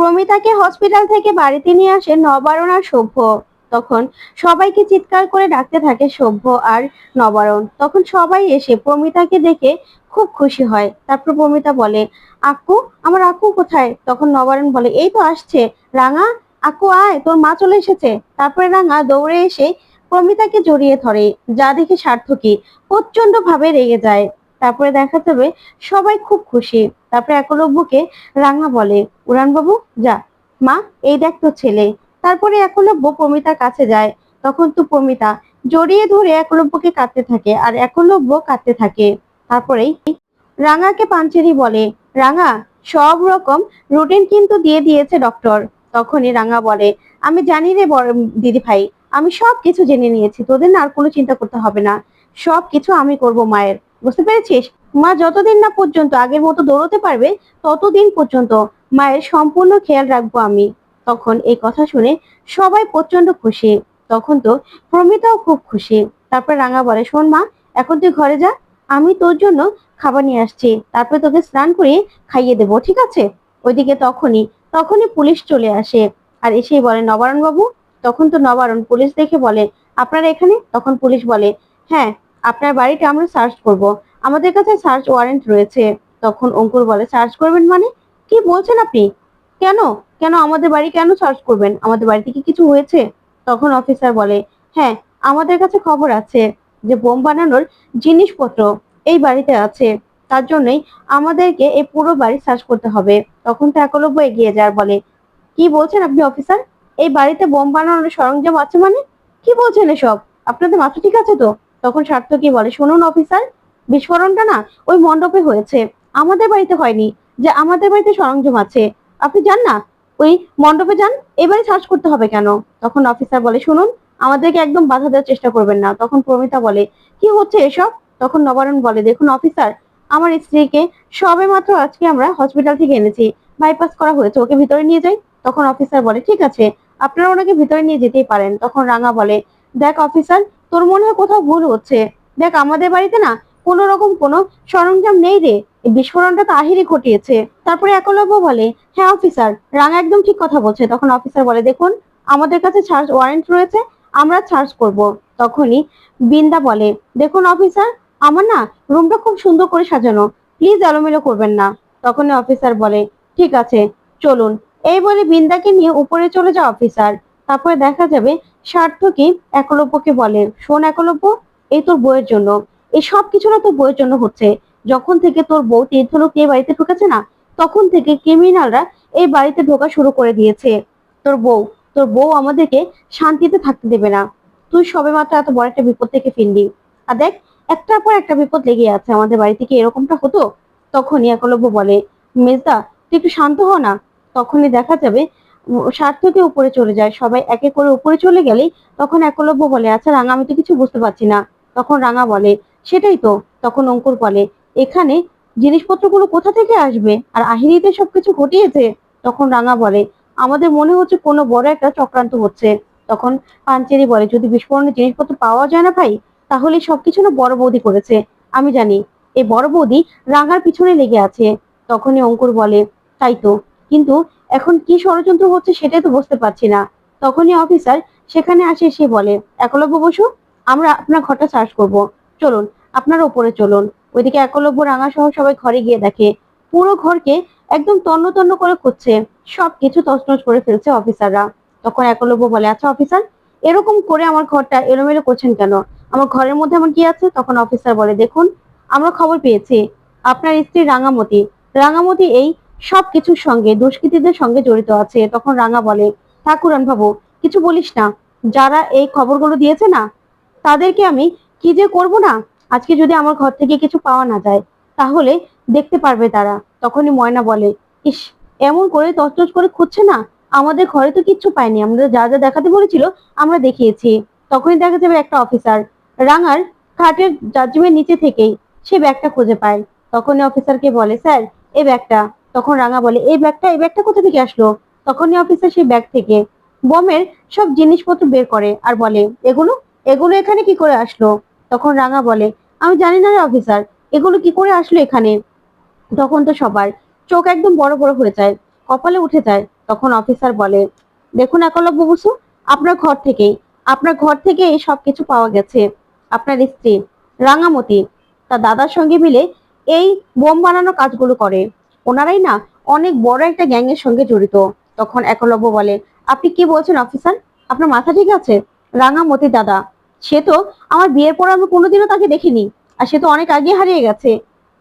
প্রমিতাকে hospital থেকে বাড়িতে নিয়ে আসে নবারণ আর সভ্য। তখন সবাইকে চিৎকার করে ডাকতে থাকে সভ্য আর নবারণ। তখন সবাই এসে প্রমিতাকে দেখে খুব খুশি হয়। তারপর প্রমিতা বলে, আকু, আমার আকু কোথায়? তখন নবারণ বলে, এই তো আসছে। রাঙা, আকু আয়, তোর মা চলে এসেছে। তারপরে রাঙা দৌড়ে এসে প্রমিতাকে জড়িয়ে ধরে। যা দেখে সার্থকী প্রচণ্ড ভাবে রেগে যায়। তারপরে দেখা যাবে সবাই খুব খুশি। তারপরে একলব্যকে রাঙা বলে, উড়ানবাবু, যা। মা, এই দেখ তো ছেলে। তারপরে একলব্য প্রমিতার কাছে যায়। তখন তো প্রমিতা জড়িয়ে ধরে একলব্যকে কাঁদতে থাকে আর একলব্য কাঁদতে থাকে। তারপরেই রাঙাকে পাঞ্চেরি বলে, রাঙা, সব রকম রুটিন কিন্তু দিয়ে দিয়েছে ডক্টর তখনই রাঙা বলে, আমি জানি রে দিদি ভাই আমি সব কিছু জেনে নিয়েছি। তোদের না আর কোনো চিন্তা করতে হবে না। সব কিছু আমি করব মায়ের। বুঝতে পেরেছিস? মা যতদিন না পর্যন্ত আগের মতো দৌড়তে পারবে, ততদিন পর্যন্ত মায়ের সম্পূর্ণ খেয়াল রাখব আমি। তখন এই কথা শুনে সবাই প্রচণ্ড খুশি। তখন তো প্রমিতাও খুব খুশি। তারপর রাঙা বলে, শোন মা, এখন তুই ঘরে যা, আমি তোর জন্য খাবার নিয়ে আসছি। তারপরে তোকে স্নান করিয়ে খাইয়ে দেবো, ঠিক আছে? ওইদিকে তখনই তখনই পুলিশ চলে আসে আর এসেই বলে, নবারণ বাবু? তখন তো নবারণ পুলিশ দেখে বলে, আপনারা এখানে? তখন পুলিশ বলে হ্যাঁ আপনার বাড়িটা আমরা সার্চ করব। আমাদের কাছে সার্চ ওয়ারেন্ট রয়েছে। তখন অঙ্কুর বলে সার্চ করবেন মানে? কি বলছেন আপনি? কেন? কেন আমাদের বাড়ি কেন সার্চ করবেন? আমাদের বাড়িতে কি কিছু হয়েছে? তখন অফিসার বলে হ্যাঁ আমাদের কাছে খবর আছে যে বোম বানানোর জিনিসপত্র এই বাড়িতে আছে। তার জন্যই আমাদেরকে এই পুরো বাড়ি সার্চ করতে হবে। তখন একলব্য এগিয়ে যায় বলে, কি বলছেন আপনি অফিসার এই বাড়িতে বোম বানানোর সরঞ্জাম আছে মানে? কি বলছেন এসব? আপনাদের মাথা ঠিক আছে তো? তখন স্বার্থ সার্থকী বলে, শুনুন অফিসার বিস্ফোরণটা না ওই মণ্ডপে হয়েছে। আমাদের বাড়িতে হয়নি, যে আমাদের বাড়িতে সরঞ্জাম আছে। আপনি যান না, ওই মণ্ডপে যান, এবারে সার্চ করতে হবে কেন? তখন অফিসার বলে, শুনুন, আমাদেরকে একদম বাধা দেওয়ার চেষ্টা করবেন না। তখন প্রমিতা বলে, কি হচ্ছে এসব? তখন নবারণ বলে, দেখুন অফিসার আমার স্ত্রীকে সবে মাত্র আজকে আমরা হসপিটাল থেকে এনেছি। বাইপাস করা হয়েছে, ওকে ভিতরে নিয়ে যাই। তখন অফিসার বলে, ঠিক আছে, আপনারা ওনাকে ভিতরে নিয়ে যেতেই পারেন। তখন রাঙা বলে, দেখ অফিসার তোর মনে হয় কোথাও ভুল হচ্ছে। দেখ, আমাদের বাড়িতে না কোনো রকম কোনো সরঞ্জাম নেই রে। বিস্ফোরণটা তো আহিরি ঘটিয়েছে। তারপরে একলব্য বলে হ্যাঁ অফিসার রাঙা একদম ঠিক কথা বলছে। তখন অফিসার বলে, দেখুন, আমাদের কাছে সার্চ ওয়ারেন্ট রয়েছে, আমরা সার্চ করব। তখনই বিন্দা বলে, দেখুন অফিসার আমার না রুমটা খুব সুন্দর করে সাজানো। প্লিজ এলোমেলো করবেন না। তখনই অফিসার বলে, ঠিক আছে, চলুন। এই বলে বিন্দাকে নিয়ে উপরে চলে যায় অফিসার তারপরে দেখা যাবে সার্থকী একলব্যকে বলে, শোন একলব্য, এই তোর বইয়ের জন্য। এই সব কিছু না তোর বইয়ের জন্য হচ্ছে। যখন থেকে তোর বউ তীর্থলোক নিয়ে বাড়িতে ঢুকেছে না, তখন থেকে ক্রিমিনালরা এই বাড়িতে ঢোকা শুরু করে দিয়েছে। তোর বউ তোর বউ আমাদেরকে শান্তিতে থাকতে দেবে না। তুই সবে মাত্র এত বড় একটা বিপদ থেকে ফিরলি। আর দেখ, একটার পর একটা বিপদ লেগে আছে। আমাদের বাড়ি থেকে এরকমটা হতো? তখনই একলব্য বলে, মেজদা, তুই একটু শান্ত হ না। তখনই দেখা যাবে স্বার্থকে উপরে চলে যায়। সবাই একে করে উপরে চলে গেলেই তখন একলব্য বলে আচ্ছা রাঙা, আমি তো কিছু বুঝতে পারছি না। তখন রাঙা বলে সেটাই তো, তখন অঙ্কুর বলে, এখানে জিনিসপত্রগুলো কোথা থেকে আসবে? আর আহিরিতে সবকিছু ঘটিয়েছে? তখন রাঙা বলে, আমাদের মনে হচ্ছে কোনো বড় একটা চক্রান্ত হচ্ছে। তখন পাঞ্চেরি বলে, যদি বিস্ফোরণের জিনিসপত্র পাওয়া যায় না ভাই, তাহলে সবকিছু না বড় বৌদি করেছে। আমি জানি এই বড় বৌদি রাঙার পিছনে লেগে আছে। তখনই অঙ্কুর বলে, তাই তো, কিন্তু এখন কি ষড়যন্ত্র হচ্ছে সেটাই তো বুঝতে পারছি না। তখনই অফিসার সেখানে আসে সে বলে, একলব্য বসু, আমরা আপনার ঘরটা সার্চ করব। চলুন, আপনার ওপরে চলুন। ওইদিকে একলব্য রাঙা সহ সবাই ঘরে গিয়ে দেখে। পুরো ঘরকে একদম তন্ন তন্ন করে খুঁজছে। সবকিছু তছনছ করে ফেলছে অফিসাররা। তখন একলব্য বলে আচ্ছা অফিসার, এরকম করে আমার ঘরটা এলোমেলো করছেন কেন? আমার ঘরের মধ্যে এমন কি আছে? তখন অফিসার বলে, দেখুন, আমরা খবর পেয়েছি। আপনার স্ত্রী রাঙামতি। রাঙামতি এই সব কিছুর সঙ্গে, দুষ্কৃতীদের সঙ্গে জড়িত আছে। তখন রাঙা বলে ঠাকুরান বাবু কিছু বলিস না। যারা এই খবরগুলো দিয়েছে না, তাদেরকে আমি কি যে করব না? আজকে যদি আমার ঘর থেকে কিছু পাওয়া না যায়, তাহলে দেখতে পারবে তারা। তখনই ময়না বলে, ইস, এমন করে তছনছ করে খুঁজছে না? আমাদের ঘরে তো কিচ্ছু পাইনি আমরা যা যা দেখাতে বলেছিল, আমরা দেখিয়েছি। তখনই দেখা যাবে একটা অফিসার, রাঙার খাটের জাজমের নিচে থেকেই সে ব্যাগটা খুঁজে পায়। তখনই অফিসারকে বলে, স্যার, এই ব্যাগটা। তখন রাঙা বলে, এই ব্যাগটা এই ব্যাগটা কোথা থেকে আসলো? তখনই অফিসার সেই ব্যাগ থেকে বোমের সব জিনিসপত্র বের করে আর বলে, এগুলো? এগুলো এখানে কি করে আসলো? তখন রাঙা বলে, আমি জানি না রে অফিসার এগুলো কি করে আসলো এখানে? তখন তো সবার চোখ একদম বড় বড় হয়ে যায়, কপালে উঠে যায়। তখন অফিসার বলে, দেখুন একলব্য বসু আপনার ঘর থেকেই, আপনার ঘর থেকে এই সব কিছু পাওয়া গেছে। আপনার স্ত্রী, রাঙামতি, তার দাদার সঙ্গে মিলে এই বোম বানানো কাজগুলো করে। ওনারাই না অনেক বড় একটা গ্যাংয়ের সঙ্গে জড়িত। তখন একলব্য বলে, আপনি কি বলছেন অফিসার আপনার মাথা ঠিক আছে? রাঙামতি দাদা সে তো আমার বিয়ের পর আমি কোনোদিনও তাকে দেখিনি, আর সে তো অনেক আগে হারিয়ে গেছে।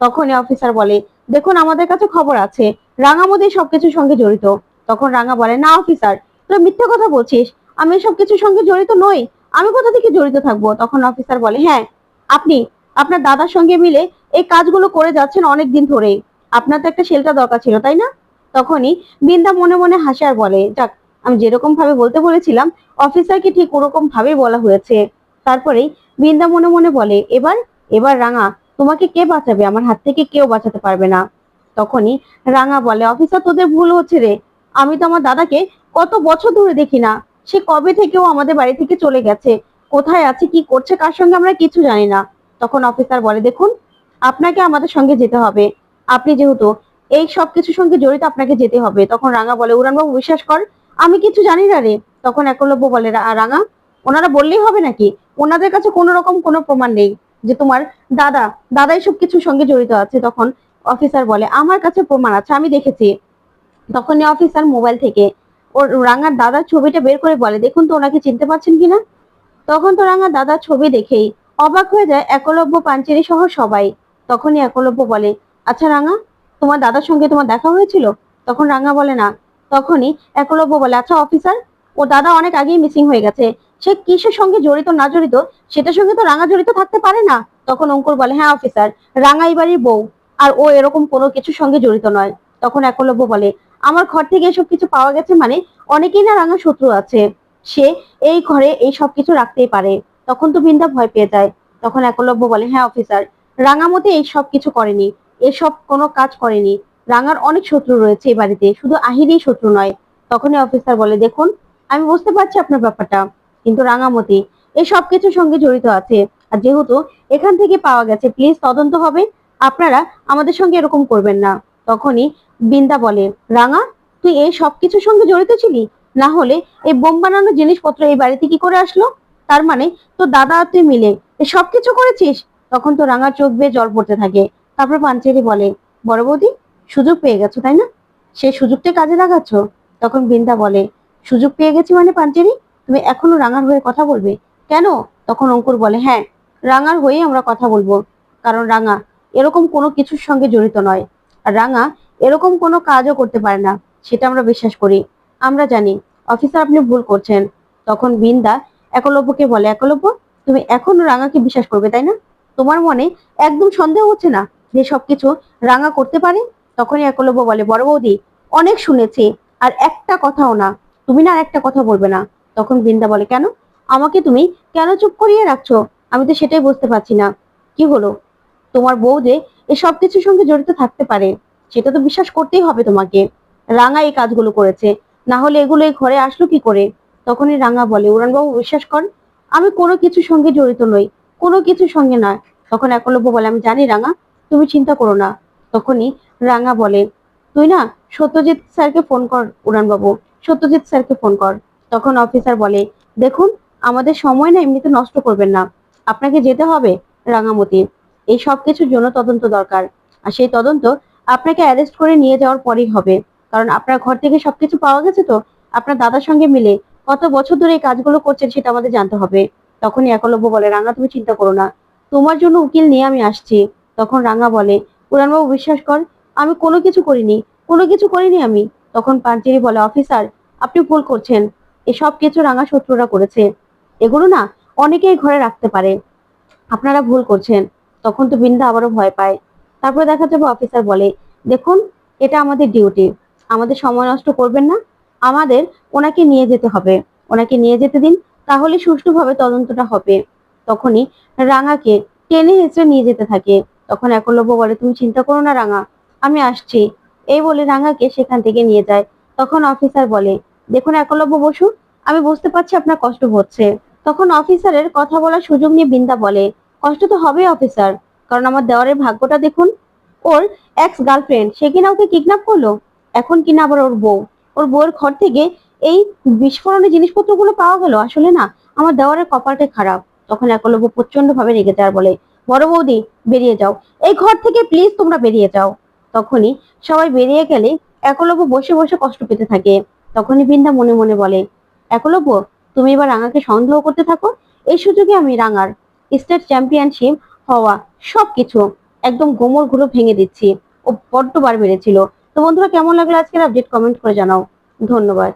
তখনই অফিসার বলে, দেখুন, আমাদের কাছে খবর আছে রাঙামতি সবকিছুর সঙ্গে জড়িত। তখন রাঙা বলে, না অফিসার তুই মিথ্যে কথা বলছিস, আমি এসব কিছুর সঙ্গে জড়িত নই, আমি কোথা থেকে জড়িত থাকব? তখন অফিসার বলে হ্যাঁ আপনি, আপনার দাদার সঙ্গে মিলে এই কাজগুলো করে যাচ্ছেন অনেক দিন ধরেই, আপনার তো একটা শেল্টার দরকার ছিল, তাই না? তখনই বিন্দা মনে মনে হাসে আর বলে, যাক, আমি যেরকম ভাবে বলতে বলেছিলাম অফিসারকে ঠিক ওরকম ভাবেই বলা হয়েছে। তারপরেই বিন্দা মনে মনে বলে, এবার এবার রাঙা, তোমাকে কে বাঁচাবে? আমার হাত থেকে কেউ বাঁচাতে পারবে না। তখনই রাঙা বলে, অফিসার, তোদের ভুল হচ্ছে রে। আমি তো আমার দাদাকে কত বছর ধরে দেখি না। সে কবে থেকেও আমাদের বাড়ি থেকে চলে গেছে। কোথায় আছে, কি করছে, কার সঙ্গে আমরা কিছু জানি না। তখন অফিসার বলে, দেখুন, আপনাকে আমাদের সঙ্গে যেতে হবে। আপনি যেহেতু এই সব কিছুর সঙ্গে জড়িত, আপনাকে যেতে হবে। তখন রাঙা বলে, উড়ানবাবু, বিশ্বাস কর, আমি কিছু জানি না রে। তখন একলব্য বলে রাঙা ওনারা বললেই হবে নাকি? ওনাদের কাছে কোনো রকম কোনো প্রমাণ নেই যে তোমার দাদা দাদা এইসব কিছুর সঙ্গে জড়িত আছে। তখন অফিসার বলে, আমার কাছে প্রমাণ আছে, আমি দেখেছি। তখনই অফিসার মোবাইল থেকে ওর রাঙার দাদার ছবিটা বের করে বলে, দেখুন তো ওনাকে চিনতে পারছেন কিনা? তখন তো রাঙার দাদার ছবি দেখেই অবাক হয়ে যায় একলব্য পাঞ্চেরি সহ সবাই। তখনই একলব্য বলে আচ্ছা রাঙা, তোমার দাদার সঙ্গে তোমার দেখা হয়েছিল? তখন রাঙা বলে, না। তখনই একলব্য বলে আচ্ছা অফিসার ও দাদা অনেক আগেই মিসিং হয়ে গেছে। সে কিসের সঙ্গে জড়িত, না জড়িত, সেটার সঙ্গে তো রাঙা জড়িত থাকতে পারে না। তখন অঙ্কুর বলে হ্যাঁ অফিসার রাঙা বাড়ির বউ, আর ও এরকম কোনো কিছুর সঙ্গে জড়িত নয়। তখন একলব্য বলে, আমার ঘর থেকে এসব কিছু পাওয়া গেছে মানে অনেকেই না রাঙা শত্রু আছে। সে এই ঘরে এই সব কিছু রাখতেই পারে। তখন তো বিন্দা ভয় পেয়ে যায়। তখন একলব্য বলে হ্যাঁ অফিসার রাঙামতি এই সব কিছু করেনি এসব কোনো কাজ করেনি। রাঙার অনেক শত্রু রয়েছে এই বাড়িতে, শুধু আহিরই শত্রু নয়। তখনই অফিসার বলে, দেখুন, আমি বুঝতে পারছি আপনার ব্যাপারটা। কিন্তু রাঙামতি। এই সব কিছুর সঙ্গে জড়িত আছে। আর যেহেতু এখান থেকে পাওয়া গেছে প্লিজ তদন্ত হবে। আপনারা আমাদের সঙ্গে এরকম করবেন না। তখনই বিন্দা বলে, রাঙা, তুই এই সব কিছুর সঙ্গে জড়িত ছিলি? না হলে এই বোম বানানো জিনিসপত্র এই বাড়িতে কি করে আসলো? তার মানে তোর দাদা আর তুই মিলে এই সব কিছু করেছিস? তখন তো রাঙা চোখ বেয়ে জল পড়তে থাকে। তারপর পাঞ্চেরি বলে, বড় বৌদি, সুযোগ পেয়ে গেছো, তাই না? সেই সুযোগটা কাজে লাগাচ্ছ? তখন বিন্দা বলে, সুযোগ পেয়ে গেছি মানে পাঞ্চেরি? তুমি এখনও রাঙার হয়ে কথা বলবে? কেন? তখন অঙ্কুর বলে হ্যাঁ রাঙার হয়ে আমরা কথা বলব। কারণ রাঙা এরকম কোনো কিছুর সঙ্গে জড়িত নয়। আর রাঙা এরকম কোনো কাজও করতে পারে না, সেটা আমরা বিশ্বাস করি। আমরা জানি, অফিসার আপনি ভুল করছেন। তখন বিন্দা একলব্যকে বলে, একলব্য, তুমি এখনও রাঙাকে বিশ্বাস করবে, তাই না? তোমার মনে একদম সন্দেহ হচ্ছে না যে সবকিছু রাঙা করতে পারে? তখনই একলব্য বলে, বড় বৌদি, অনেক শুনেছি, আর একটা কথাও না। তুমি না আর একটা কথা বলবে না। তখন বৃন্দা বলে, কেন? আমাকে তুমি কেন চুপ করিয়ে রাখছো? আমি তো সেটাই বুঝতে পারছি না। কি হলো? তোমার বউ যে এই সব কিছুর সঙ্গে জড়িত থাকতে পারে, সেটা তো বিশ্বাস করতেই হবে তোমাকে। রাঙা এই কাজগুলো করেছে। না হলে এগুলো এই ঘরে আসলো কি করে? তখনই রাঙা বলে, উড়ানবাবু, বিশ্বাস কর, আমি কোনো কিছুর সঙ্গে জড়িত নই, কোনো কিছুর সঙ্গে নয়। তখন একলব্য বলে, আমি জানি রাঙা, তুমি চিন্তা করো না। তখনই রাঙা বলে, তুই না সত্যজিৎ স্যারকে ফোন কর, উড়ানবাবু, সত্যজিৎ স্যারকে ফোন কর। তখন অফিসার বলে, দেখুন, আমাদের সময় না এমনিতে নষ্ট করবেন না। আপনাকে যেতে হবে রাঙামতি। এই সব কিছুর জন্য তদন্ত দরকার। আর সেই তদন্ত আপনাকে অ্যারেস্ট করে নিয়ে যাওয়ার পরেই হবে। কারণ আপনার ঘর থেকে সবকিছু পাওয়া গেছে তো? আপনার দাদার সঙ্গে মিলে কত বছর ধরে এই কাজগুলো করছেন সেটা আমাদের জানতে হবে। তখনই একলব্য বলে, রাঙা, তুমি চিন্তা করো না। তোমার জন্য উকিল নিয়ে আমি আসছি। তখন রাঙা বলে পুরানবাবু বিশ্বাস কর, আমি কোনো কিছু করিনি। কোনো কিছু করিনি আমি। তখন পাঞ্চেরি বলে, অফিসার, আপনি ভুল করছেন। এসব কিছু রাঙা শত্রুরা করেছে। এগুলো না অনেকেই ঘরে রাখতে পারে। আপনারা ভুল করছেন। তখন তো বিন্দা আবারও ভয় পায়। তারপরে দেখা যাবে অফিসার বলে, দেখুন, এটা আমাদের ডিউটি আমাদের সময় নষ্ট করবেন না। আমাদের ওনাকে নিয়ে যেতে হবে। ওনাকে নিয়ে যেতে দিন, তাহলে সুষ্ঠুভাবে তদন্তটা হবে। তখনই রাঙাকে টেনে হেঁচড়ে নিয়ে যেতে থাকে। তখন একলব্য বলে, তুমি চিন্তা করো না রাঙা, আমি আসছি। এই বলে রাঙাকে সেখান থেকে নিয়ে যায়। তখন অফিসার বলে দেখুন, একলব্য বসু, আমি বুঝতে পারছি আপনার কষ্ট হচ্ছে। তখন অফিসারের কথা বলার সুযোগ নিয়ে বিন্দা বলে, কষ্ট তো হবে অফিসার। কারণ আমার দেওয়ারের ভাগ্যটা দেখুন, ওর এক্স গার্লফ্রেন্ড সে কিনা ওকে কিডন্যাপ করল? এখন কিনা আবার ওর বউ? ওর বউয়ের ঘর থেকে এই বিস্ফোরণের জিনিসপত্রগুলো পাওয়া গেল? আসলে না, আমার দেওয়ারের কপালটাই খারাপ। তখন একলব্য প্রচণ্ড ভাবে রেগে যায় বলে, বড় বৌদি, বেরিয়ে যাও। এই ঘর থেকে প্লিজ তোমরা বেরিয়ে যাও। তখনই সবাই বেরিয়ে গেলে একলব্য বসে বসে কষ্ট পেতে থাকে। তখনই বৃন্দা মনে মনে বলে একলব্য তুমি এবার রাঙাকে সন্দেহ করতে থাকো। এই সুযোগে আমি রাঙার স্টেট চ্যাম্পিয়নশিপ হওয়া সবকিছু একদম গোমর ঘুরো ভেঙে দিচ্ছি। ও বড্ড বার বেড়েছিল তো বন্ধুরা, কেমন লাগল আজকের আপডেট কমেন্ট করে জানাও। ধন্যবাদ।